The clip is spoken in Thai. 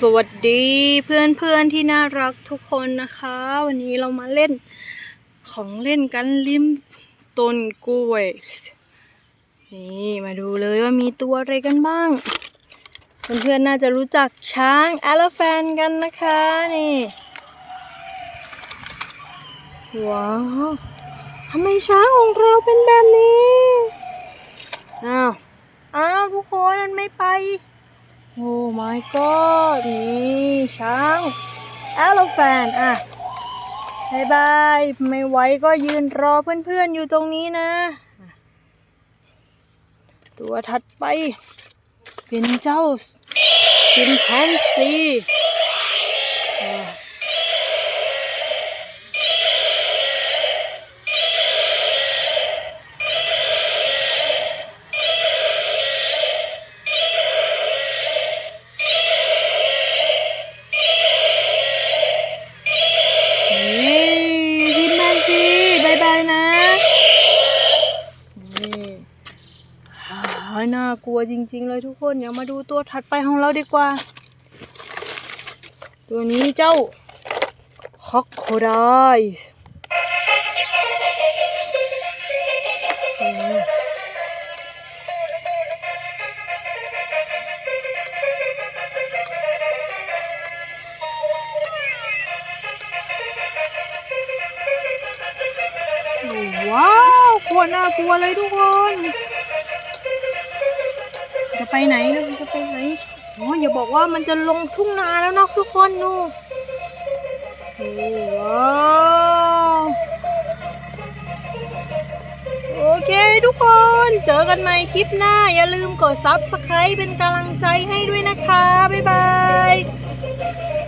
สวัสดีเพื่อนเพื่อนๆที่น่ารักทุกคนนะคะ วันนี้เรามาเล่นของเล่นกันริมต้นกล้วย นี่มาดูเลยว่ามีตัวอะไรกันบ้าง เพื่อนๆน่าจะรู้จักช้าง e l e p h a n t กันนะคะนี่ว้าวทำไมช้างของเราเป็นแบบนี้อ้าวอ้าวทุกคนมันไม่ไป โอ้ my god นี่ช้าง elephant อะบายบาย ไม่ไหวก็ยืนรอเพื่อนๆอยู่ตรงนี้นะ ตัวถัดไปเป็นเจ้าซิมแพนซี อ่าน่ากลัวจริง ๆ เลยทุกคนเดี๋ยวมาดูตัวถัดไปของเราดีกว่า ตัวนี้เจ้าคอกโคไดว้าวโคตรน่ากลัวเลยทุกคน จะไปไหนนะมันจะไปไหนอ๋ออย่าบอกว่ามันจะลงทุ่งนาแล้วนะทุกคนดูโอ้โอเคทุกคน เจอกันใหม่คลิปหน้า อย่าลืมกดซับสไคร b e เป็นกำลังใจให้ด้วยนะคะ บ๊ายบาย